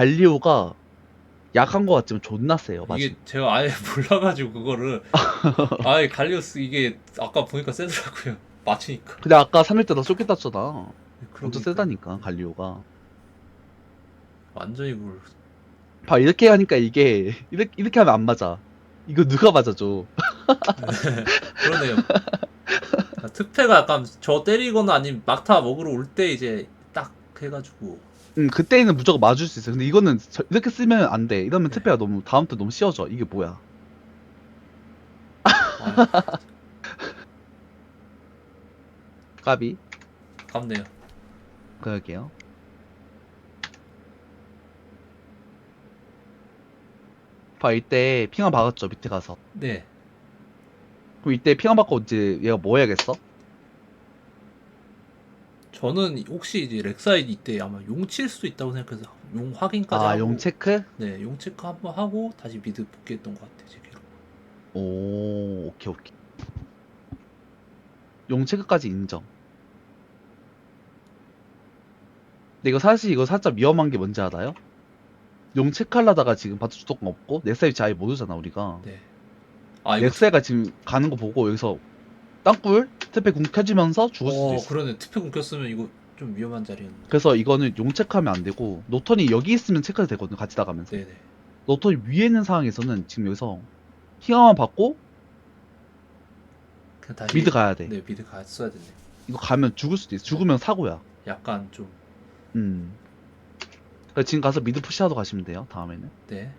갈리오가 약한 거 같지만 존나 세요. 맞아. 이게 제가 아예 몰라가지고 그거를 아예 갈리오스 이게 아까 보니까 세더라고요. 맞추니까. 근데 아까 3일 때나 쏠겠다잖아. 그러니까 엄청 세다니까 갈리오가. 완전히 뭘 봐 이렇게 하니까 이게 이렇게 이렇게 하면 안 맞아. 이거 누가 맞아줘? 그러네요. 아, 특패가 약간 저 때리거나 아니면 막타 먹으러 올 때 이제 딱 해가지고 응 그때는 무조건 맞을 수 있어. 근데 이거는 저- 이렇게 쓰면 안 돼. 이러면 네. 특패가 너무 다음 때 너무 쉬워져. 이게 뭐야? 아, 까비. 아깝네요. 그럴게요. 봐 이때 핑화 박았죠 밑에 가서. 네. 그럼 이때 핑화 받고 이제 얘가 뭐 해야겠어? 저는 혹시 이제 렉사이드 이때 아마 용 칠 수도 있다고 생각해서 용 확인까지 아 하고 용 체크? 네, 용 체크 한번 하고 다시 미드 복귀했던 것 같아요, 제 기록. 오 오케이 오케이. 용 체크까지 인정. 근데 이거 사실 이거 살짝 위험한 게 뭔지 알아요? 용 체크하려다가 지금 바트 주도권 없고 넥사 위치 아예 모르잖아 우리가. 네. 아, 이거 넥사가 지금 가는 거 보고 여기서 땅굴 트페 궁 켜지면서 죽을 수도 어, 있어. 그러네. 특패 공켰으면 이거 좀 위험한 자리였는데. 그래서 이거는 용 체크하면 안 되고 노턴이 여기 있으면 체크가 되거든 같이 나가면서. 네네. 노턴이 위에 있는 상황에서는 지금 여기서 킹하만 받고 그냥 다시 미드 가야 돼. 네, 미드 갔어야 됐네. 이거 가면 죽을 수도 있어. 죽으면 사고야. 약간 좀 음. 그러니까 지금 가서 미드 푸시하러 가시면 돼요. 다음에는. 네.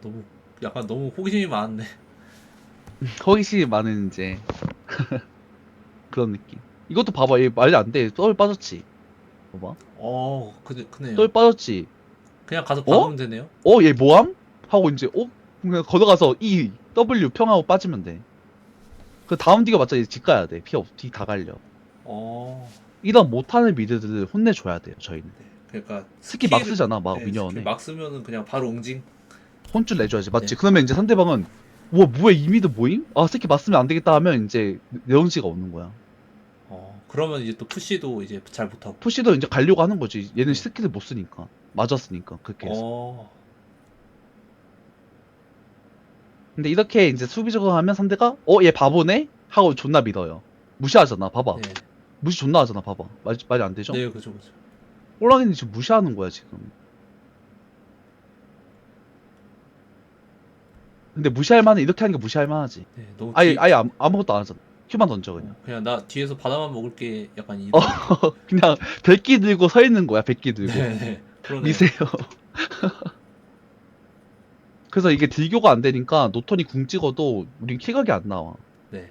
너무 약간 너무 호기심이 많은데. 허기심이 많은 이제 그런 느낌. 이것도 봐봐. 얘 말이 안 돼. 똘 빠졌지. 봐봐. 어, 그 그네요. 똘 빠졌지. 그냥 가서 어? 박으면 되네요. 어, 얘 뭐함? 하고 이제 어? 그냥 걷어가서 E, W 평하고 빠지면 돼. 그 다음 뒤가 맞자 이제 집 가야 돼. 피 없, 뒤다 갈려. 어. 이런 못하는 미드들을 혼내줘야 돼요. 저희는. 네. 그러니까 스킬 막 쓰잖아. 막 네, 미녀원에. 스킬 막 쓰면은 그냥 바로 옹징. 혼줄 내줘야지. 맞지? 네. 그러면 이제 상대방은 우와 뭐야 이 미드 뭐임? 아 새끼 맞으면 안 되겠다 하면 이제 내용지가 없는 거야. 어. 그러면 이제 또 푸시도 이제 잘 못하고. 푸시도 이제 가려고 하는 거지. 얘는 네. 스킬을 못 쓰니까. 맞았으니까 그렇게 해서. 어. 근데 이렇게 이제 수비적으로 하면 상대가 어 얘 바보네? 하고 존나 믿어요. 무시하잖아. 봐봐. 네. 무시 존나 하잖아. 봐봐. 말, 말이 안 되죠? 네, 그죠, 그죠. 호랑이는 지금 무시하는 거야 지금. 근데 무시할 만은 이렇게 하는 게 무시할 만하지. 네, 너무 아예 뒤- 아예 아무, 아무것도 안 하잖아. 큐만 던져 그냥. 어, 그냥 나 뒤에서 바다만 먹을게 약간 이. 어, 그냥 백기 들고 서 있는 거야. 백기 들고. 네, 네. 그러네. 미세요. 그래서 이게 딜교가 안 되니까 노턴이 궁 찍어도 우린 키각이 안 나와. 네.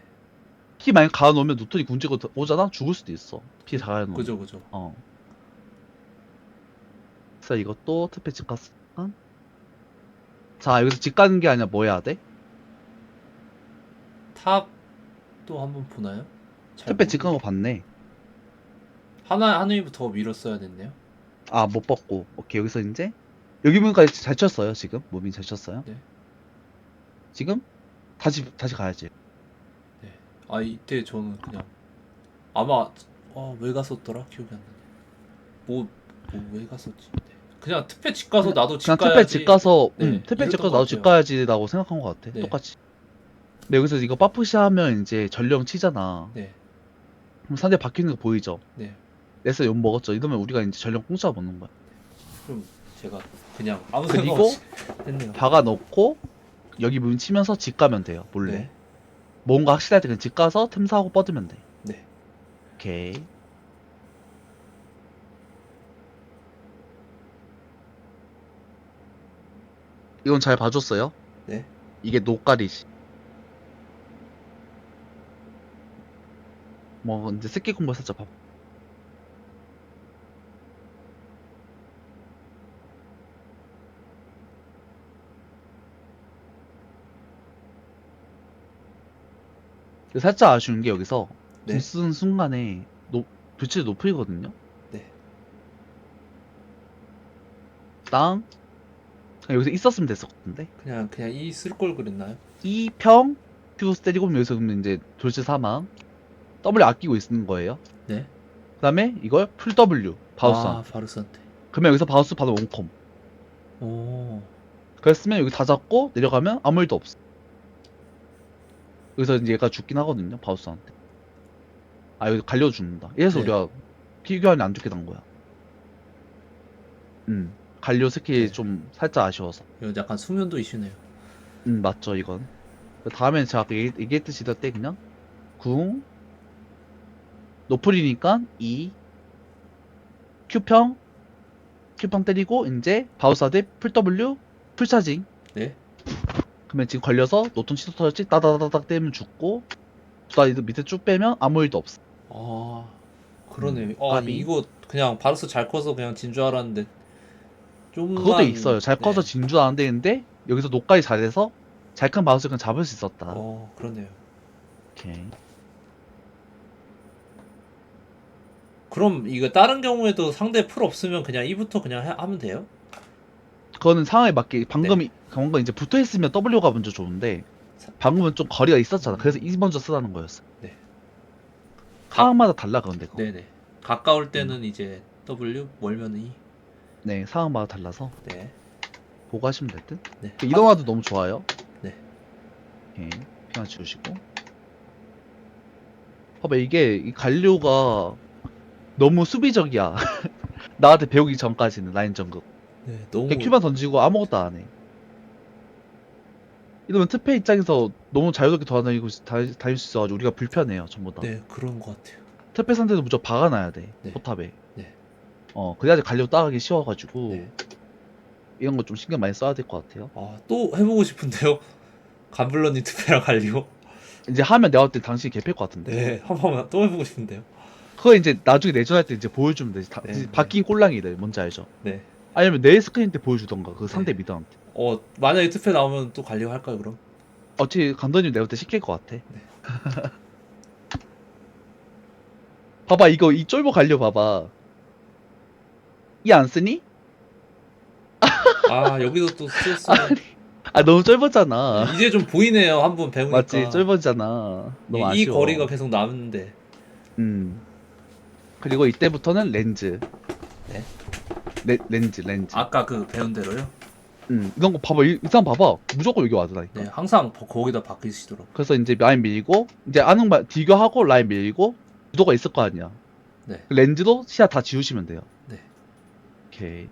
키 만약 가놓으면 노턴이 궁 찍어 오잖아? 죽을 수도 있어. 피 잘가놓으면. 그죠, 그죠. 어. 그래서 이것도 특패 집 갔으니까. 자, 여기서 집 가는 게 아니라 뭐 해야 돼? 탑도 한번 보나요? 잘 모르- 집 가는 거 봤네. 하나 한 웨이부터 밀었어야 됐네요. 아, 못 벗고. 오케이, 여기서 이제. 여기 보니까 잘 쳤어요, 지금. 무빙 잘 쳤어요. 네. 지금? 다시, 다시 가야지. 네. 아 이때 저는 그냥 아마 어 왜 갔었더라 기억이 안 나네. 뭐뭐왜 갔었지? 네. 그냥 특패 집 가서 나도 집 그냥 가야지. 특패 집 가서, 네, 응, 특패 집 이랬던 가서 것 나도 집 같아요. 가야지라고 생각한 것 같아. 네. 똑같이. 근데 여기서 이거 빠푸시 하면 이제 전령 치잖아. 네. 그럼 상대 바뀌는 거 보이죠? 네. 레스 욕 먹었죠? 이러면 우리가 이제 전령 공짜 먹는 거야. 그럼 제가 그냥 아무 생각 그리고 없이 했네요. 박아 넣고, 여기 문 치면서 집 가면 돼요, 몰래. 네. 뭔가 확실할 때 그냥 집 가서 템사하고 뻗으면 돼. 네. 오케이. 이건 잘 봐줬어요? 네. 이게 노깔이지. 뭐 이제 새끼 공부 살짝 봐. 살짝 아쉬운 게 여기서 네. 네. 쓰는 순간에 노, 불치 높이거든요. 네. 땅 그냥 여기서 있었으면 같은데 그냥 그냥 이 쓸 걸 그랬나요? 2평 큐 때리고 여기서 그러면 이제 돌체 사망 W 아끼고 있는 거예요. 네. 그 다음에 이걸 풀 W 바우스 아 바루스한테. 그러면 여기서 바우스 바로 원컴 오. 그랬으면 여기 다 잡고 내려가면 아무 일도 없어 여기서 이제 얘가 죽긴 하거든요 바우스한테 아 여기 갈려 죽는다 이래서 네. 우리가 피규어는 안 죽게 된 거야 음 갈려 스킬이 네. 좀 살짝 아쉬워서 이거 약간 수면도 이슈네요. 음 맞죠 이건 그 다음엔 제가 아까 얘기- 얘기했듯이 때 그냥 궁 노플이니까 2 Q평 Q평 때리고 이제 바우사드 풀 W 풀 차징 네. 그러면 지금 걸려서 노턴 치도 터졌지 따다다닥 때리면 죽고 주다이도 밑에 쭉 빼면 아무 일도 없어 아 그러네. 음, 아 까비. 이거 그냥 바루스 잘 커서 그냥 진줄 알았는데 좀만 그것도 있어요 잘 네. 커서 진주 안 되는데 여기서 노까지 잘해서 잘 큰 바우스 그냥 잡을 수 있었다 어 그러네요. 오케이 그럼 이거 다른 경우에도 상대 풀 없으면 그냥 이부터 그냥 해- 하면 돼요? 그거는 상황에 맞게 방금 네. 이 방금 이제 붙어 있으면 W가 먼저 좋은데 방금은 좀 거리가 있었잖아. 그래서 이 먼저 쓰라는 거였어. 네. 상황마다 달라 그런데 그거. 네네. 가까울 때는 이제 W, 멀면 E. 네, 상황마다 달라서 네. 보고 하시면 될 듯. 네. 그 이동화도 너무 좋아요. 네. 오케이. 피나 지우시고. 봐봐 이게 이 갈료가 너무 수비적이야. 나한테 배우기 전까지는 라인 정글. 네. 너무 그냥 큐만 던지고 아무것도 안 해. 이러면 특패 입장에서 너무 자유롭게 돌아다니고 다- 다닐 수 있어가지고 우리가 불편해요 전부 다. 네 그런 것 같아요. 특패 상태도 무조건 박아놔야 돼 네. 포탑에. 네. 어 그래야지 갈려 따가기 쉬워가지고 네. 이런 거 좀 신경 많이 써야 될 것 같아요. 아 또 해보고 싶은데요. 간블러님 투페랑 갈리오. 이제 하면 내가 볼때 당신이 개필 것 같은데. 네. 한 번만 또 해보고 싶은데요. 그거 이제 나중에 내전할 때 이제 보여주면 되지. 다- 네, 이제 네. 바뀐 꼴랑이들 뭔지 알죠? 네. 아니면 내 스크린 때 보여주던가 그 상대 네. 미드한테. 어 만약에 투페 나오면 또 갈리오 할까요 그럼? 어찌 감독님 내가 볼때 시킬 것 같아. 네. 봐봐 이거 이 쫄보 갈려 봐봐. 이 안 쓰니? 아 여기도 또 쓸수는 아 너무 쫄보잖아. 이제 좀 보이네요 한 번 배우니까. 맞지 쫄보잖아. 너무 이, 이 아쉬워. 거리가 계속 남는데. 음. 그리고 이때부터는 렌즈. 네? 레, 렌즈 렌즈. 아까 그 배운 대로요? 음. 이런 거 봐봐 이, 이 사람 봐봐 무조건 여기 와드라니까. 네 항상 거- 거기다 바뀌시더라고. 그래서 이제 라인 밀고 이제 아는 말 디교하고 라인 밀고 구도가 있을 거 아니야. 네. 그 렌즈도 시야 다 지우시면 돼요. 네. 오케이.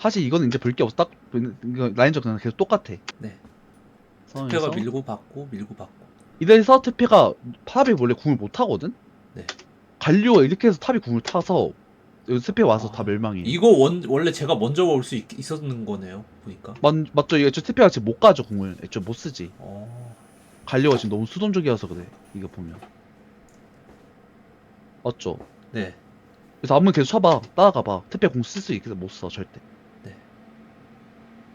사실 이거는 이제 볼게 이거 라인전 그냥 계속 똑같아. 네. 상황에서. 투페가 밀고 받고 밀고 받고. 이래서 트페가 탑이 원래 궁을 못 타거든. 네. 갈리오가 이렇게 해서 탑이 궁을 타서 스페 와서 아, 다 멸망이. 이거 원 원래 제가 먼저 올 수 있었는 거네요 보니까. 맞, 맞죠? 이게 애초에 트페가 지금 못 가죠 궁을. 애초에 못 쓰지. 어. 갈리오가 지금 너무 수동적이어서 그래. 이거 보면. 맞죠? 네. 그래서 한번 계속 쳐봐. 따라가봐. 특패 공쓸 수 있게 못 써, 절대. 네.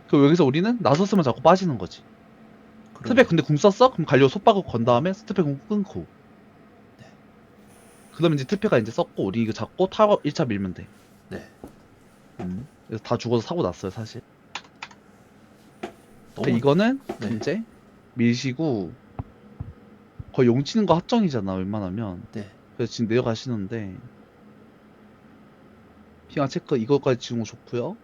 그 여기서 우리는 나섰으면 자꾸 빠지는 거지. 그러네. 특패 근데 공 썼어? 그럼 갈려 속박을 건 다음에 특패 공 끊고. 네. 그러면 이제 특패가 이제 썼고, 우리 이거 잡고 타고 1차 밀면 돼. 네. 음. 그래서 다 죽어서 사고 났어요, 사실. 너무 근데 이거는 네. 이제 밀시고, 거의 용 치는 거 합정이잖아, 웬만하면. 네. 그래서 지금 내려가시는데, 핑하 체크 이거까지 지운 거 좋고요.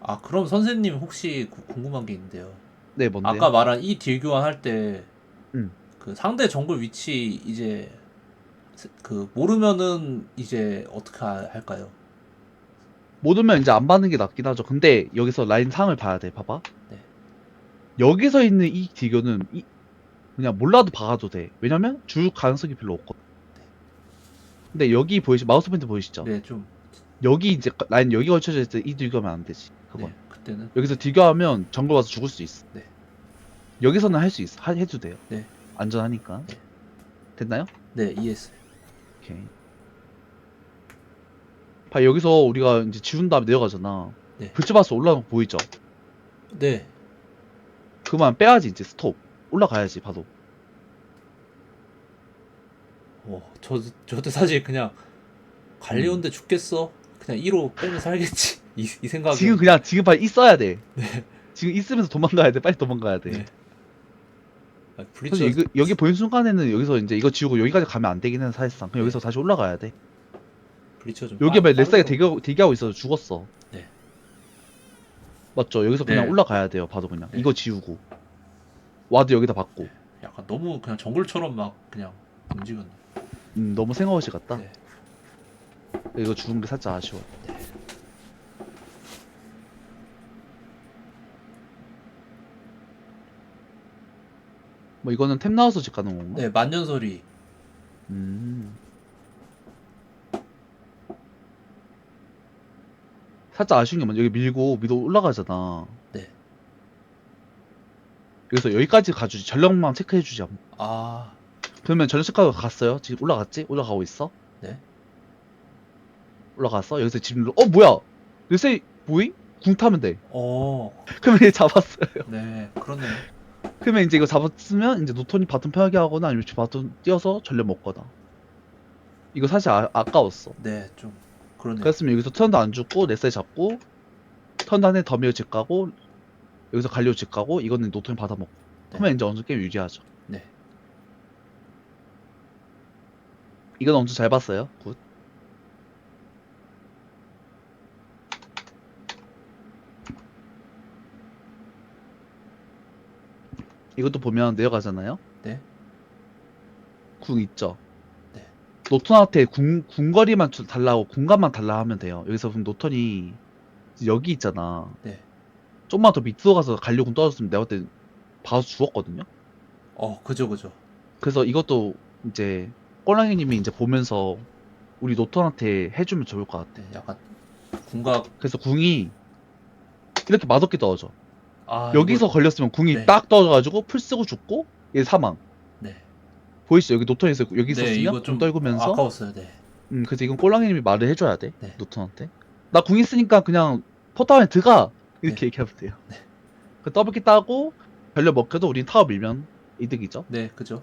아 그럼 선생님 혹시 구- 궁금한 게 있는데요. 네, 뭔데? 아까 말한 이 딜 교환할 때 음. 그 상대 정글 위치 이제 스- 그 모르면은 이제 어떻게 하- 할까요? 모르면 이제 안 받는 게 낫긴 하죠. 근데 여기서 라인 상을 봐야 돼. 봐봐. 네. 여기서 있는 이 딜교는 이- 그냥 몰라도 박아도 돼. 왜냐면 줄 가능성이 별로 없거든. 네. 근데 여기 보이시 마우스 포인트 보이시죠? 네, 좀 여기 이제 라인 여기 걸쳐져 있을 때이 딜교하면 안 되지. 그건. 네, 그때는 여기서 딜교하면 정글 와서 죽을 수 있어. 네. 여기서는 할 수 있어. 하- 해도 돼요. 네. 안전하니까. 네. 됐나요? 네, 이해했어요. 오케이. 봐 여기서 우리가 이제 지운 다음에 내려가잖아. 네. 불츠바스 올라오는 거 보이죠? 네. 그만 빼야지 이제 스톱. 올라가야지 봐도. 어, 저 저도 사실 그냥 갈리온데 죽겠어. 그냥 1호 빼면 살겠지. 이, 이 생각이 지금 그냥 지금 빨리 있어야 돼. 지금 있으면서 도망가야 돼. 빨리 도망가야 돼. 네. 아, 그래서 이거, 여기 보이는 순간에는 여기서 이제 이거 지우고 여기까지 가면 안 되긴 해 사실상 그냥 여기서 다시 올라가야 돼 브리처 좀 여기 빠- 왜 레스가 빠르고. 대기, 대기하고 있어서 죽었어 네. 맞죠 여기서 그냥 네. 올라가야 돼요 봐도 그냥 네. 이거 지우고 와드 여기다 받고 약간 너무 그냥 정글처럼 막 그냥 움직였네. 음, 너무 생어시 같다. 네. 이거 죽은 게 살짝 아쉬워. 뭐 이거는 템 나와서 집 가는 건가? 네, 만년설이. 음. 살짝 아쉬운 게 뭐냐? 여기 밀고 위로 올라가잖아. 네. 여기서 여기까지 가주지. 전력만 체크해주지 않- 아, 그러면 전력 체크하고 갔어요 지금 올라갔지? 올라가고 있어? 네. 올라갔어? 여기서 지금 눌러- 어 뭐야 요새 뭐임? 궁 타면 돼 어, 그러면 얘 잡았어요 네, 그렇네요. 그러면 이제 이거 잡았으면 이제 노턴이 바텀 편하게 하거나 아니면 바텀 뛰어서 전력 먹거나 이거 사실 아, 아까웠어 네, 좀 그러네요. 그랬으면 여기서 턴도 안 죽고 넷세 잡고 턴 안에 더미어 집 가고 여기서 갈리오 집 가고 이거는 노턴이 받아먹고 네. 그러면 이제 어느 정도 게임 유지하죠 네. 이건 엄청 잘 봤어요 굿 이것도 보면 내려가잖아요 네. 궁 있죠 네. 노턴한테 궁, 궁거리만 주- 달라고 궁감만 달라 하면 돼요 여기서 그럼 노턴이 여기 있잖아 네. 좀만 더 밑으로 가서 갈려군 떨어졌으면 내가 그때 봐서 죽었거든요. 어, 그죠, 그죠. 그래서 이것도 이제 꼬랑이님이 이제 보면서 우리 노턴한테 해주면 좋을 것 같아. 네, 약간 궁각. 그래서 궁이 이렇게 맛없게 떨어져. 아, 여기서 이거- 걸렸으면 궁이 네. 딱 떨어져가지고 풀 쓰고 죽고 얘 사망. 네. 보이시죠? 여기 노턴에서 여기 네, 있었으면 이거 궁좀 떨구면서. 아까웠어요. 네. 음, 그래서 이건 꼬랑이님이 말을 해줘야 돼. 네. 노턴한테. 나 궁 있으니까 그냥 포탑에 들어가 이렇게 네. 얘기하면 돼요. 네. 그 더블키 따고 별려 먹혀도 우린 타워 밀면 이득이죠. 네, 그죠.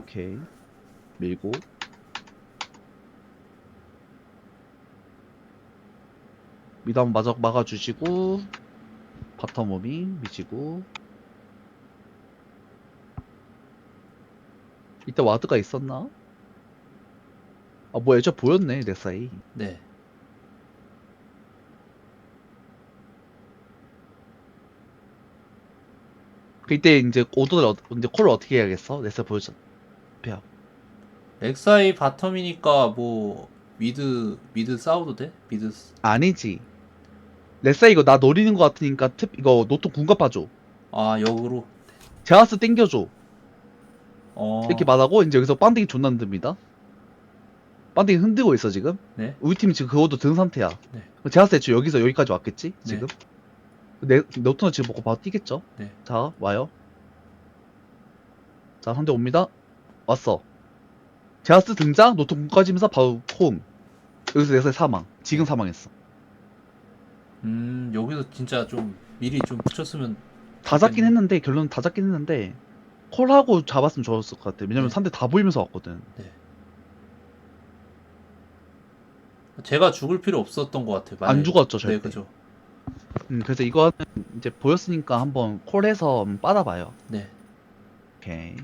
오케이 밀고 미드 한번 마저 막아주시고 바텀 몸이 미치고 이때 와드가 있었나? 아 뭐야 저 보였네 내 사이 네. 그 이때 이제 오더를 어, 이제 콜을 어떻게 해야겠어? 내 사이 보여줘 엑사이 바텀이니까 뭐 미드 미드 싸워도 돼? 미드 스- 아니지 레사 이거 나 노리는 거 같으니까 팁 이거 노트 궁갑 봐줘 아, 역으로. 제아스 땡겨줘 어. 이렇게 말하고 이제 여기서 반딩이 존나 흔듭니다. 반딩이 흔들고 있어 지금. 네. 우리 팀이 지금 그것도 든 상태야. 네. 제아스 애초 여기서 여기까지 왔겠지 네. 지금. 내 노트는 지금 먹고 바로 뛰겠죠. 네. 자 와요. 자 상대 옵니다. 왔어. 제아스 등장 노트 궁까지면서 바로 콩. 여기서 내서 사망. 지금 사망했어. 음, 여기서 진짜 좀 미리 좀 붙였으면 다 잡긴 네. 했는데 결론은 다 잡긴 했는데 콜하고 잡았으면 좋았을 것 같아. 왜냐면 네. 상대 다 보이면서 왔거든. 제가 죽을 필요 없었던 것 같아요. 안 만약에- 죽었죠 네, 절대. 그죠. 음, 그래서 이거는 이제 보였으니까 한번 콜해서 한번 빨아봐요. 네. 오케이.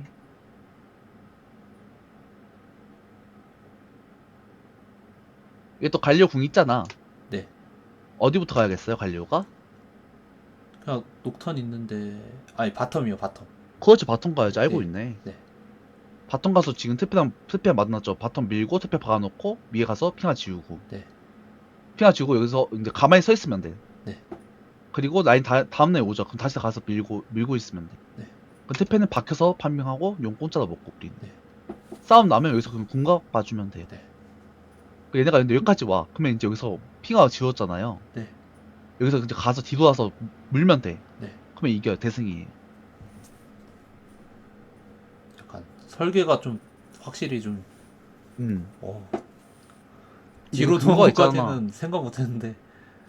이게 또 갈리오 궁 있잖아. 네. 어디부터 가야겠어요, 갈리오가? 그냥 녹턴 있는데 아니 바텀이요, 바텀. 그렇지, 바텀 가야지. 알고 네. 있네. 네. 바텀 가서 지금 트페랑, 트페 만났죠. 바텀 밀고, 트페 박아놓고, 위에 가서 핑하 지우고. 네. 핑하 지우고, 여기서 이제 가만히 서 있으면 돼. 네. 그리고 라인 다, 다음날 오죠. 그럼 다시 가서 밀고, 밀고 있으면 돼. 네. 그 트페는 박혀서 판명하고, 용 공짜로 먹고, 우린. 네. 싸움 나면 여기서 그냥 궁각 봐주면 돼. 네. 그 얘네가 근데 여기까지 와. 그러면 이제 여기서 핑하 지웠잖아요. 네. 여기서 이제 가서 뒤로 와서 물면 돼. 네. 그러면 이겨요. 대승이. 약간 설계가 좀 확실히 좀 음. 어. 이게 뒤로 그거 도는 있잖아. 생각 못 했는데.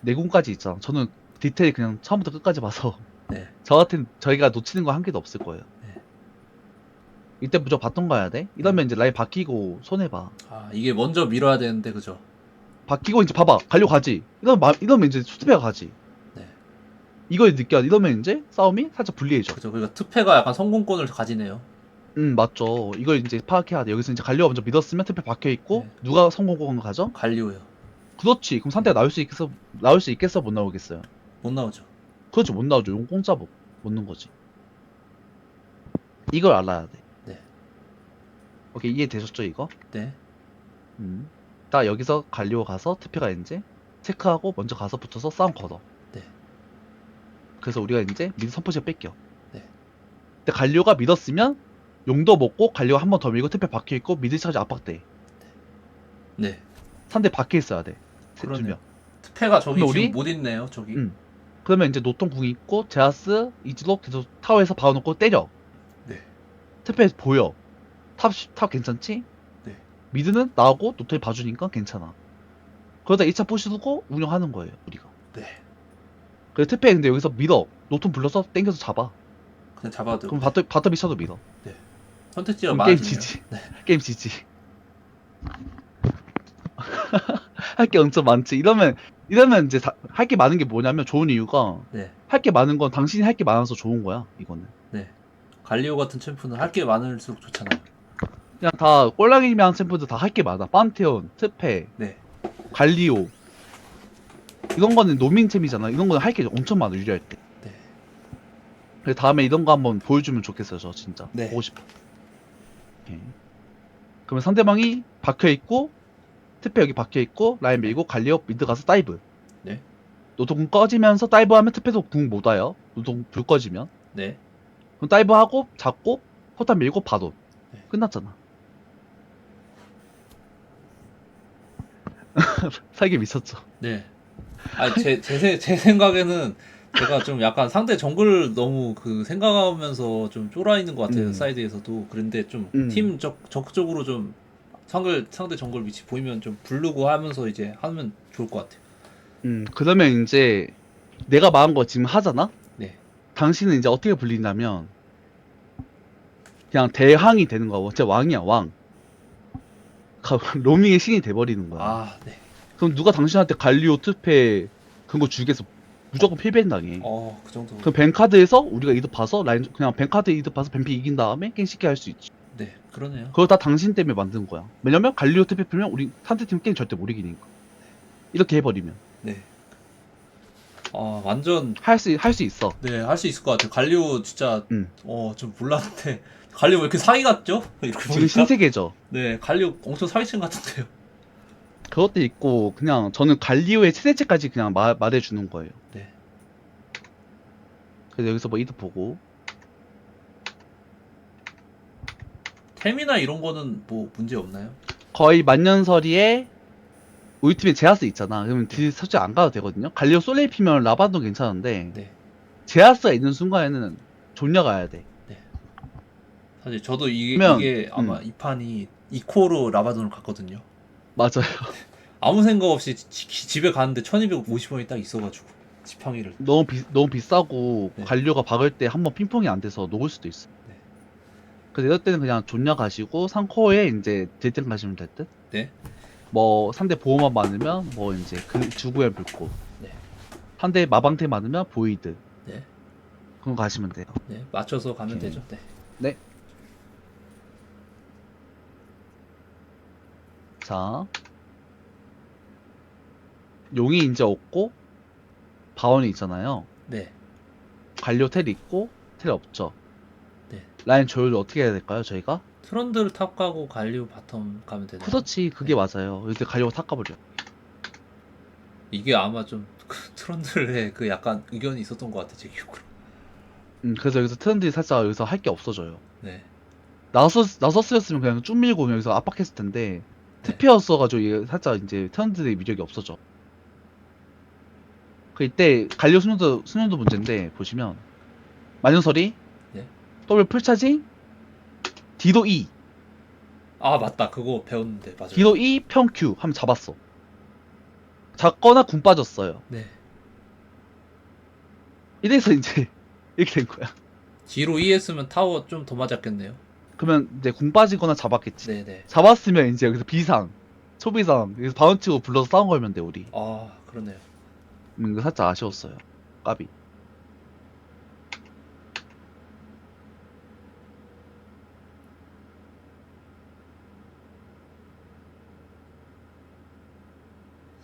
내공까지 있잖아. 저는 디테일 그냥 처음부터 끝까지 봐서 네. 저 같은 저희가 놓치는 거 한 개도 없을 거예요. 네. 이때 무조건 바텀 가야 돼. 이러면 이제 라인 바뀌고 손해 봐. 아, 이게 먼저 밀어야 되는데 그죠? 바뀌고 이제 봐봐. 갈려 가지. 이러면 마- 이러면 이제 수트배가 가지. 네. 이걸 느껴 이러면 이제 싸움이 살짝 불리해져 그죠. 그러니까 특패가 약간 성공권을 가지네요. 음 맞죠 이걸 이제 파악해야 돼 여기서 이제 갈리오가 먼저 믿었으면 특패 박혀있고 네. 누가 성공권 가져? 갈리오요. 그렇지 그럼 상대가 나올 수 있겠어 나올 수 있겠어 못 나오겠어요 못 나오죠. 그렇지 못 나오죠 용 공짜 못 못는 거지 이걸 알아야 돼 네. 오케이 이해되셨죠 이거? 네. 음. 딱 여기서 갈리오 가서 특패가 이제 체크하고 먼저 가서 붙어서 싸움 걸어 네. 그래서 우리가 이제 미드 선포시가 뺏겨 네. 근데 갈리오가 믿었으면 용도 먹고 갈리오가 한번 더 밀고 특패 박혀 있고 미드까지 압박돼 네. 상대 박혀 있어야 돼. 세- 두 그러네. 명. 특패가 저기 근데 지금 우리- 못 있네요. 저기. 음. 그러면 이제 노통 궁 있고 제아스 이즈로 계속 타워에서 박아놓고 때려. 네. 특패 보여. 탑, 시- 탑 괜찮지? 네. 미드는 나오고 노통이 봐주니까 괜찮아. 그러다 2차 포시 두고 운영하는 거예요, 우리가. 네. 그래, 특패 근데 여기서 밀어. 노통 불러서 땡겨서 잡아. 그냥 잡아도 그럼 바텀, 바텀 미쳐도 밀어. 선택지가 그럼 게임. 지지. 네. 게임 지지. 할 게 엄청 많지. 이러면, 이러면 이제 할 게 많은 게 뭐냐면 좋은 이유가 네. 할 게 많은 건 당신이 할 게 많아서 좋은 거야, 이거는. 갈리오 같은 챔프는 할 게 많을수록 좋잖아요. 그냥 다한 챔프들 다할 게 많아. 판테온, 트페, 네. 갈리오. 이런 거는 노밍챔이잖아. 이런 거는 할 게 엄청 많아, 유리할 때. 네. 그래서 다음에 이런 거 한번 보여주면 좋겠어요, 저 진짜. 네. 보고 싶어. 오케이. 그러면 상대방이 박혀 있고, 트페 여기 박혀 있고, 라인 밀고, 갈리오 미드 가서 다이브. 네. 노동 꺼지면서 다이브 하면 트페도 궁 못 와요. 노동 불 꺼지면. 네. 그럼 다이브 하고, 잡고, 포탄 밀고, 바로. 네. 끝났잖아. 살기 미쳤죠. 네. 아니 제제 제, 제 생각에는 제가 좀 약간 상대 정글 너무 그 생각하면서 좀 쫄아 있는 것 같아요 음. 사이드에서도 그런데 좀 음. 팀적 적극적으로 좀 상글 상대 정글 위치 보이면 좀 부르고 하면서 이제 하면 좋을 것 같아요. 음, 그러면 이제 내가 말한 거 지금 하잖아? 네. 당신은 이제 어떻게 불린다면 그냥 대항이 되는 거야. 진짜 왕이야, 왕. 가- 로밍의 신이 돼버리는 거야. 아 네. 그럼 누가 당신한테 갈리오, 트페 그런 거 주겠어? 무조건 필벤 당해. 어 그 정도. 그럼 벤카드에서 우리가 이득 봐서 라인 그냥 벤카드 이득 봐서 벤피 이긴 다음에 게임 쉽게 할 수 있지. 네 그러네요. 그거 다 당신 때문에 만든 거야. 왜냐면 갈리오, 트페 풀면 우리 상대팀 게임 절대 못 이기니까. 이렇게 해버리면 네. 아 완전 할 수 할 수 있어. 네 할 수 있을 것 같아요. 갈리오 진짜 음. 어좀 몰랐는데 갈리오 왜 이렇게 사기 같죠? 이렇게 보니까 신세계죠. 네 갈리오 엄청 사기친 같은데요. 그것도 있고 그냥 저는 갈리오의 최대치까지 그냥 마, 말해주는 거예요. 네. 그래서 여기서 뭐 이득 보고 템이나 이런 거는 뭐 문제 없나요? 거의 만년설이에 우리 팀에 제아스 있잖아. 그러면 딜 솔직히 안 가도 되거든요. 갈리오 솔레 피면 라반도 괜찮은데 네. 제아스가 있는 순간에는 존냐 가야 돼. 사실 저도 이게, 그러면, 이게 아마 음. 이 판이 이코로 라바돈을 갔거든요. 맞아요. 아무 생각 없이 지- 지- 집에 가는데 1250원이 딱 있어가지고 지팡이를 너무 비 너무 비싸고 네. 갈리오가 박을 때 한번 핑퐁이 안 돼서 녹을 수도 있어. 네. 그래서 이럴 때는 그냥 존냐 가시고 상코에 이제 딜템 가시면 될 듯. 네. 뭐 상대 보호만 많으면 뭐 이제 그 주구엘 불고. 네. 상대 마방템 많으면 보이드. 네. 그거 가시면 돼요. 네, 맞춰서 가면 오케이. 되죠. 네. 자. 용이 이제 없고 바원이 있잖아요. 네. 갈리오 텔 있고 텔 없죠. 네. 라인 조율 어떻게 해야 될까요, 저희가? 트런들 탑 가고 갈리오 바텀 가면 되나요? 그렇지, 그게 맞아요. 이제 갈리오가 탁가버려. 이게 아마 좀그 트런들의 그 약간 의견이 있었던 것 같아 제 기억으로. 음, 그래서 여기서 트렌들이 살짝 여기서 할 게 없어져요. 네. 나서 나서스였으면 그냥 쭉 밀고 여기서 압박했을 텐데 특패였어가지고 이게 살짝 이제 트렌들의 위력이 없어져. 그 이때 갈리오 수련도 수련도 문제인데 보시면 만년설이 네. 더블 풀차징 디도 E 아 맞다 그거 배웠는데 맞아요. 디도 E 평 Q 하면 잡았어. 잡거나 궁 빠졌어요. 네. 이래서 이제 이렇게 된 거야. 뒤로 E 했으면 타워 좀 더 맞았겠네요. 그러면 이제 궁 빠지거나 잡았겠지. 네네. 잡았으면 이제 여기서 비상, 초비상, 여기서 바운치고 불러서 싸운 걸면 돼, 우리. 아 그러네요. 음, 이거 살짝 아쉬웠어요. 까비.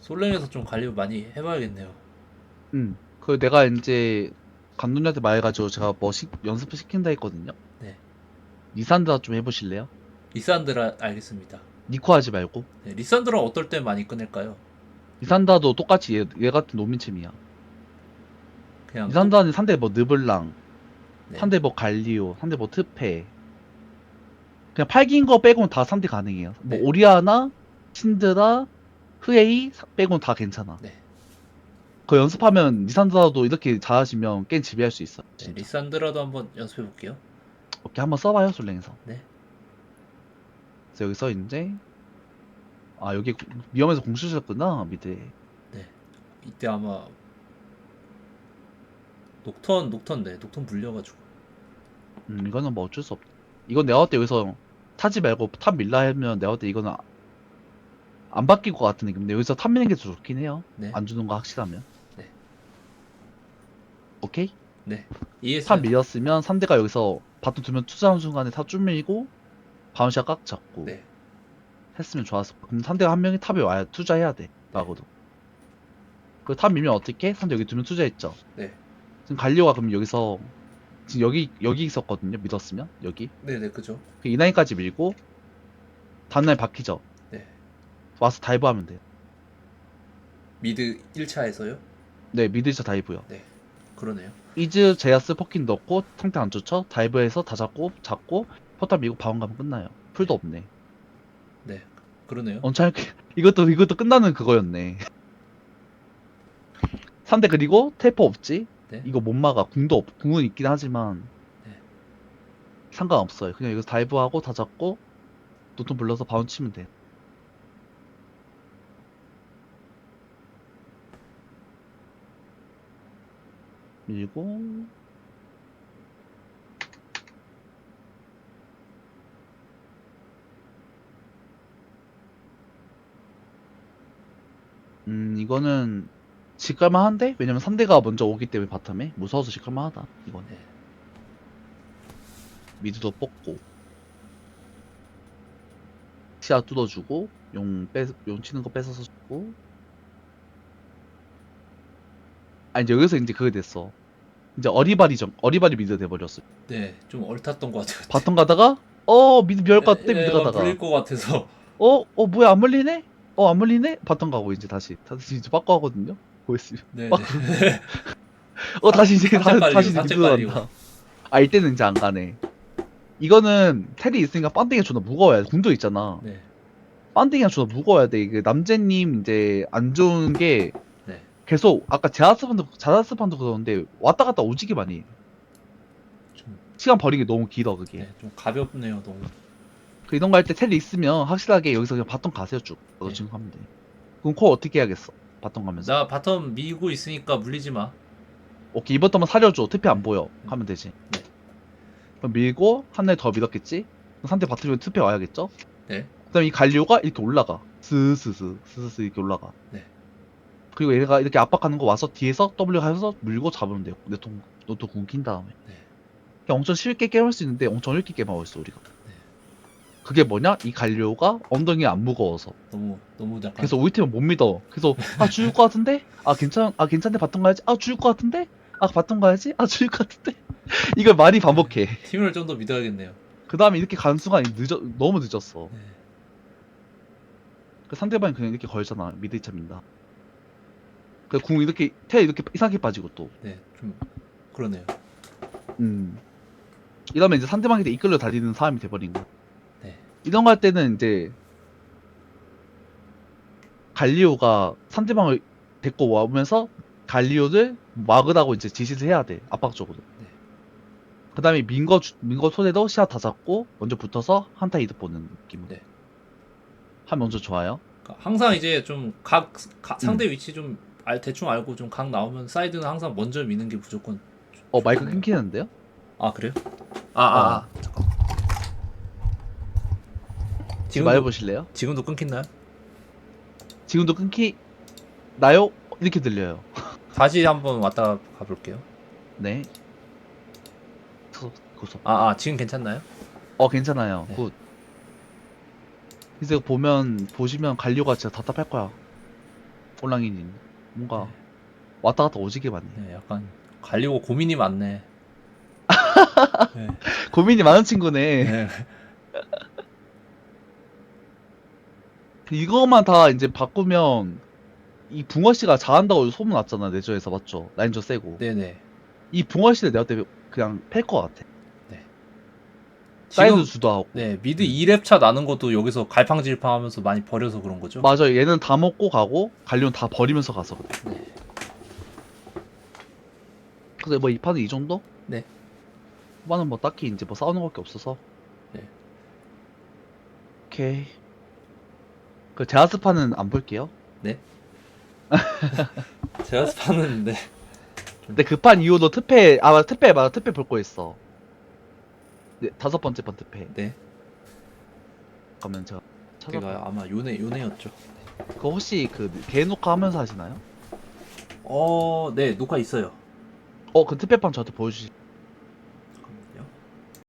솔랭에서 좀 관리를 많이 해봐야겠네요. 음. 그 내가 이제 감독님한테 말해가지고 제가 뭐 연습을 시킨다 했거든요. 네. 리산드라 좀 해보실래요? 리산드라 알겠습니다. 니코 하지 말고. 네, 리산드라 어떨 때 많이 꺼낼까요? 리산드라도 똑같이 얘, 얘 같은 노민챔이야. 그냥 리산드라는 상대 뭐 느블랑, 네. 상대 뭐 갈리오, 상대 뭐 트페. 그냥 팔긴 거 빼고는 다 상대 가능해요. 뭐 네. 오리아나, 신드라, 흐에이 사- 빼고는 다 괜찮아. 네. 그 연습하면 리산드라도 이렇게 잘하시면 게임 지배할 수 있어. 네, 리산드라도 한번 연습해 볼게요. 오케이 한번 써봐요 솔랭에서. 네. 그래서 여기서 이제 아 여기 구- 위험해서 공 쓰셨구나 미드에. 이때 아마 녹턴 녹턴데 녹턴 물려가지고 음 이거는 뭐 어쩔 수 없. 이건 내가 볼때 여기서 타지 말고 탑 밀라 하면 내가 볼때 이거는 아- 안 바뀔 것 같은 느낌인데 여기서 탑 미는 게 더 좋긴 해요. 네. 안 주는 거 확실하면. 네. 오케이. 네. ES 탑 밀렸으면 상대가 여기서 바톤 두면 투자하는 순간에 탑쭉 밀고 바운샷 깍 잡고 네. 했으면 좋았을 거야. 그럼 상대가 한 명이 탑에 와야 투자해야 돼. 나고도. 그탑 밀면 어떻게? 상대 여기 두명 투자했죠. 네. 지금 갈리오가 그럼 여기서 지금 여기 여기 있었거든요. 믿었으면 여기 네네 그죠. 그 이나인까지 밀고 다음날 바뀌죠. 네. 와서 다이브 하면 돼. 미드 1차에서요? 네 미드저 다이브요. 그러네요. 이즈 제아스 포킨 넣고 상태 안 좋죠? 다이브해서 다 잡고 잡고 포탑 밀고 바운 가면 끝나요. 풀도 없네. 네. 그러네요. 엄청 이것도 이것도 끝나는 그거였네. 상대 그리고 테이퍼 없지? 네. 이거 못 막아. 궁도 없, 궁은 있긴 하지만 네. 상관없어요. 그냥 여기서 다이브하고 다 잡고 노톤 불러서 바운 치면 돼. 밀고 음 이거는 직갈만 한데? 왜냐면 상대가 먼저 오기 때문에 바텀에 무서워서 직갈만 하다 이거는 네. 미드도 뽑고 시야 뚫어주고 용, 빼, 용 치는 거 뺏어서 주고 아 이제 여기서 이제 그게 됐어 이제 어리바리 정 어리바리 미드 돼 버렸어 네. 좀 얼탔던 것 같아요. 바텀 가다가 어 미드 비올 것 같대 미드 얘가 가다가 불릴 것 같아서 어? 어 뭐야 안 물리네? 어 안 물리네? 바텀 가고 이제 다시 다시 이제 바꿔 하거든요 보였어요 네. 막- 네. 어 다시 이제 다, 다시 빨리고, 미드. 간다 아 이때는 이제 안 가네 이거는 텔이 있으니까 반띵이 존나 무거워야 돼 궁도 있잖아 네. 반띵이가 존나 무거워야 돼 이게 남재님 이제 안 좋은 게 네. 계속 아까 제아스판도 제아스판도 그러는데 왔다 갔다 오지게 많이 해. 좀, 시간 버리기 너무 길어 그게 네. 좀 가볍네요. 너무. 그 이런 거 할 때 텔이 있으면 확실하게 여기서 그냥 바텀 가세요 쭉 너도 네. 지금 하면 돼 그럼 코어 어떻게 해야겠어 바텀 가면서 나 바텀 미고 있으니까 물리지 마. 오케이 이번 터만 살려줘 트피 안 보여 하면 되지 네. 그럼 밀고 한날더 밀었겠지 그럼 상대 바텀이면 트피 와야겠죠 네. 그 다음 에 이 갈리오가 이렇게 올라가 스스스 스스스 이렇게 올라가 네. 그리고 얘가 이렇게 압박하는 거 와서 뒤에서 W 가서 물고 잡으면 돼요 내통 노트 궁킨 다음에 네. 엄청 쉽게 게임할 수 있는데 엄청 어렵게 게임하고 있어 우리가 네. 그게 뭐냐 이 갈리오가 엉덩이 안 무거워서 너무 너무 약간 그래서 우리 팀은 못 믿어. 그래서 아 죽을 것 같은데? 아 괜찮 아 괜찮네 바텀 가야지. 아 죽을 것 같은데? 아 바텀 가야지. 아 죽을 것 같은데? 이걸 많이 반복해. 팀을 좀 더 믿어야겠네요. 그 다음에 이렇게 가는 순간 늦어 너무 늦었어. 네. 그 상대방이 그냥 이렇게 걸잖아. 미드 차 민다. 그궁 이렇게 태 이렇게 이상하게 빠지고 또. 네. 좀 그러네요. 음. 이러면 이제 상대방한테 이끌려 다니는 사람이 돼버린 거야. 네. 이런 거 할 때는 이제 갈리오가 상대방을 데리고 오면서 갈리오를 막으라고 이제 지시를 해야 돼 압박적으로. 네. 그 다음에 민거 주- 민거 손에도 시야 다 잡고 먼저 붙어서 한타 이득 보는 느낌. 네. 하면 먼저 좋아요. 그러니까 항상 이제 좀 각 상대 음. 위치 좀 알, 대충 알고 좀 각 나오면 사이드는 항상 먼저 미는 게 무조건. 어 마이크 좋네요. 끊기는데요? 아 그래요? 아, 아, 아. 잠깐. 지금 지금도 말해보실래요? 지금도 끊긴나요? 지금도 끊기 나요? 이렇게 들려요. 다시 한번 왔다 가볼게요. 네. 소- 고소. 아, 아 지금 괜찮나요? 어 괜찮아요. 네. 굿. 이제 보면 보시면 갈리오가 진짜 답답할 거야. 꼴랑이님 뭔가 네. 왔다 갔다 오지게 많네 네, 약간 갈리고 고민이 많네. 네. 고민이 많은 친구네 네. 이거만 다 이제 바꾸면 이 붕어 씨가 잘한다고 소문 났잖아 내조에서 맞죠 라인저 세고 네네. 이 붕어 씨를 내가 때 그냥 팰 것 같아 사이드 주도 하고. 네 미드 2렙 차 나는 것도 여기서 갈팡질팡 하면서 많이 버려서 그런 거죠. 맞아 얘는 다 먹고 가고 갈리온 다 버리면서 가서 그래 네. 근데 뭐 이 판은 이 정도? 네. 후반은 뭐 딱히 이제 뭐 싸우는 것밖에 없어서. 네. 오케이. 그 제아스 판은 안 볼게요. 제가 스파는데 근데 그판 이후로 특패 아 맞아. 특패 맞아. 특패 볼거 있어 네, 다섯 번째 판 특패 네 가면 제가 찾아 그가 아마 요네 요네였죠. 그거 혹시 그 개 녹화 하면서 하시나요? 어 네 녹화 있어요. 어 그 특패판 저한테 보여주시